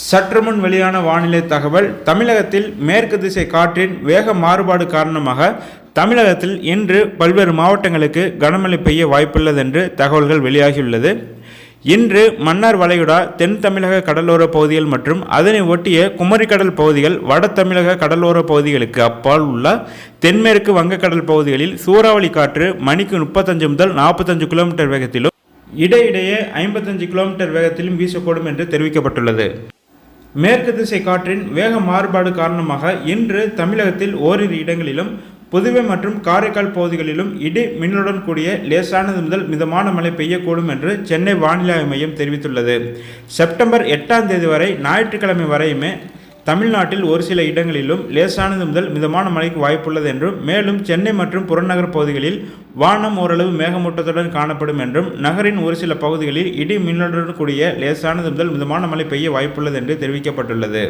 சற்று முன் வெளியான வானிலை தகவல் தமிழகத்தில் மேற்கு திசை காற்றின் வேக மாறுபாடு காரணமாக தமிழகத்தில் இன்று பல்வேறு மாவட்டங்களுக்கு கனமழை பெய்ய வாய்ப்புள்ளது என்று தகவல்கள் வெளியாகியுள்ளது. இன்று மன்னார் வளைகுடா தென் தமிழக கடலோர பகுதிகள் மற்றும் அதனை ஒட்டிய குமரிக்கடல் பகுதிகள் வட தமிழக கடலோர பகுதிகளுக்கு அப்பால் உள்ள தென்மேற்கு வங்கக்கடல் பகுதிகளில் சூறாவளி காற்று மணிக்கு முப்பத்தஞ்சு முதல் நாற்பத்தஞ்சு கிலோமீட்டர் வேகத்திலும் இடையிடையே ஐம்பத்தஞ்சு கிலோமீட்டர் வேகத்திலும் வீசக்கூடும் என்று தெரிவிக்கப்பட்டுள்ளது. மேற்கு திசை காற்றின் வேக மாறுபாடு காரணமாக இன்று தமிழகத்தில் ஓரிரு இடங்களிலும் புதுவை மற்றும் காரைக்கால் பகுதிகளிலும் இடி மின்னலுடன் கூடிய லேசானது முதல் மிதமான மழை பெய்யக்கூடும் என்று சென்னை வானிலை மையம் தெரிவித்துள்ளது. செப்டம்பர் எட்டாம் தேதி வரை ஞாயிற்றுக்கிழமை வரையுமே தமிழ்நாட்டில் ஒரு சில இடங்களிலும் லேசானது முதல் மிதமான மழைக்கு வாய்ப்புள்ளது என்றும் மேலும் சென்னை மற்றும் புறநகர் பகுதிகளில் வானம் ஓரளவு மேகமூட்டத்துடன் காணப்படும் என்றும் நகரின் ஒரு சில பகுதிகளில் இடி மின்னலுடன் கூடிய லேசானது முதல் மிதமான மழை பெய்ய வாய்ப்புள்ளது என்று தெரிவிக்கப்பட்டுள்ளது.